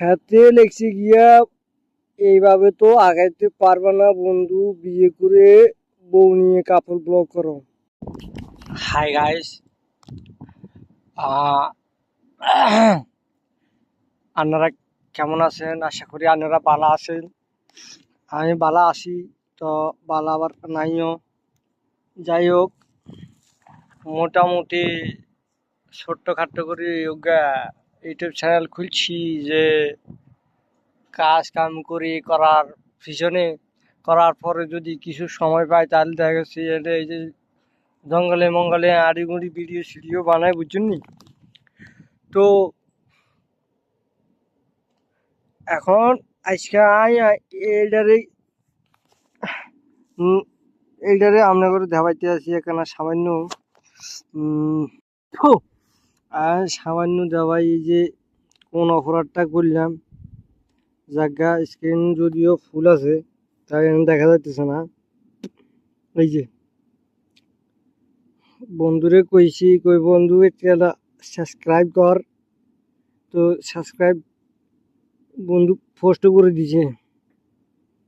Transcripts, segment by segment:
হাতে লেগছে গিয়া, এইভাবে তো আগাইতে পারবে না বন্ধু, বিয়ে করে বউ নিয়ে কাপড় ব্লক করো। হাই গাইস আপনারা কেমন আছেন? আশা করি আপনারা বালা আছেন। আমি বালা আছি, তো বালা আবার নাইও। যাই হোক, মোটামুটি ছোট্ট ছোট্টখাট্ট করে যোগা ইউটিউব চ্যানেল খুলছি যে কাজ কাম করি করার পিছনে, করার পরে যদি কিছু সময় পাই তাহলে দেখা গেছে এটা এই যে জঙ্গলে মঙ্গলে আড়িগুড়ি ভিডিও সিডিও বানাই বুঝছেন তো এখন আজকে এইটারে এইটারে আমরা করে দেখাইতে আছি এখানে সামান্য আর সামান্য দেওয়াই এই যে কোন অপরাধটা করলাম, জায়গা স্ক্রিন যদিও ফুল আছে তাই দেখা যাইতেছে না। এই যে, বন্ধুরে কইছি, কই বন্ধু এটা সাবস্ক্রাইব কর। তো সাবস্ক্রাইব বন্ধু পোস্ট করে দিছে।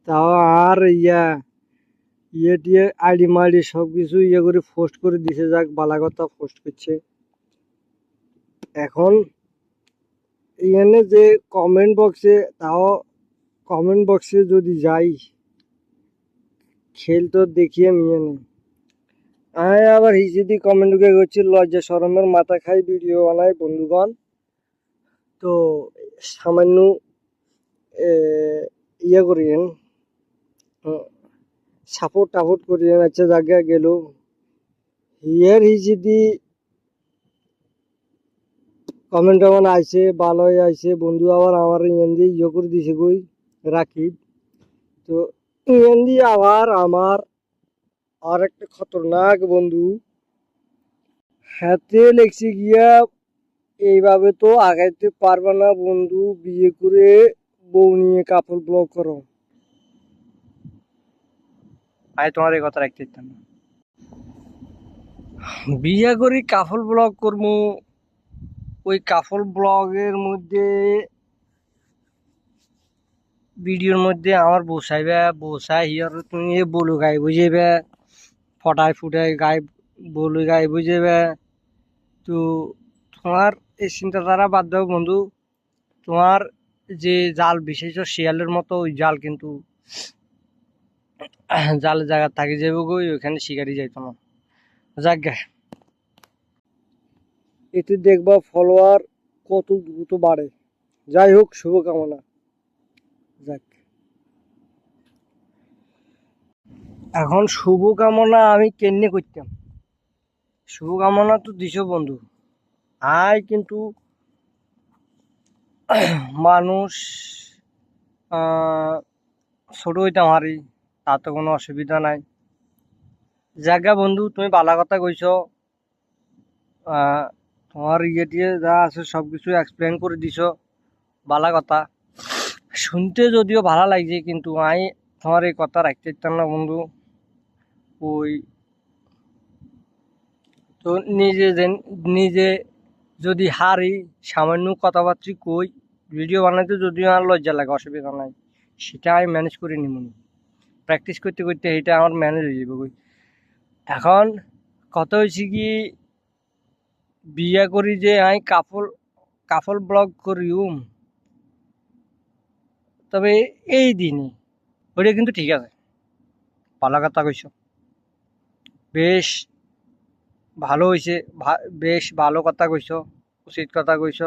তাও আর ইয়া ইয়ে টিয়ে আইডি মাইডি সব কিছু ইয়ে করে পোস্ট করে দিছে, যাক বালা কথা পোস্ট করছে। এখন এখানে যে কমেন্ট বক্সে তাও কমেন্ট বক্সে যদি যাই, খেল তো দেখিয়ে নিয়ে নে আমি আবার হিসেদি কমেন্ট ঢুকে করছি লজ্জা সরমের মাথা খাই ভিডিও বানাই বন্ধুগণ। তো সামান্য ইয়ে করিয়েন সাপোর্ট টাপোর্ট করিয়েন আচ্ছা জায়গা গেল। হিয়ার হিসেদি কমেন্ট টমেন্ট আইছে ভালোই আইছে বন্ধু আবার আমার ইয়ান দিয়ে ইয়ে করে দিছে কই? রাকিব। তো দিয়ে আবার আমার আর একটা খতরনাক বন্ধু হাতে লেগছে গিয়া এইভাবে তো আগাইতে পারবে না বন্ধু বিয়ে করে বউ নিয়ে কাপড় ব্লক করো। আমি তোমার এই কথা রাখতে না। বিয়ে করি কাপড় ব্লক করব ওই কাপড় ব্লগের মধ্যে, ভিডিওর মধ্যে আমার বসাইবে বসাই হিয়ার তুমি বলু গাই বুঝেবে ফটাই ফুটাই গাই বলু গাই বুঝেবে তো তোমার এই চিন্তাধারা বাদ দাও বন্ধু। তোমার যে জাল বিশেষ শিয়ালের মতো, ওই জাল কিন্তু জালের জায়গা থাকি যাবে গই ওইখানে শিকারি যাইতো না। যাক গে। এতে দেখবা ফলোয়ার কত দ্রুত বাড়ে। যাই হোক, শুভকামনা। যাক। এখন শুভকামনা আমি কেমনে করতাম? শুভকামনা তো দিছ বন্ধু। আই কিন্তু মানুষ ছোট হইতাম হারি তাতে কোনো অসুবিধা নাই। জায়গা বন্ধু, তুমি বালা কথা কইছ। তোমার ইয়ে টিয়ে যা আছে সব কিছু এক্সপ্লেন করে দিছ বালা কথা। শুনতে যদিও ভালো লাগছে, কিন্তু আই তোমার এই কথা রাখতে চাইতাম না বন্ধু। ওই তো নিজে নিজে যদি হারি, সামান্য কথাবার্তা কই ভিডিও বানাইতে যদিও আমার লজ্জা লাগে, অসুবিধা নাই। সেটা আমি ম্যানেজ করে নিব প্র্যাকটিস করতে করতে এটা আমার ম্যানেজ হয়ে যাবে এখন কথা হয়েছে কি বিয়া করি যে আই কাফল কাফল ব্লগ করিউম। তবে এই দিনই। ওইটা কিন্তু ঠিক আছে। ভালো কথা কইছ। বেশ ভালো হয়েছে বেশ ভালো কথা কইস উচিত কথা কইছ।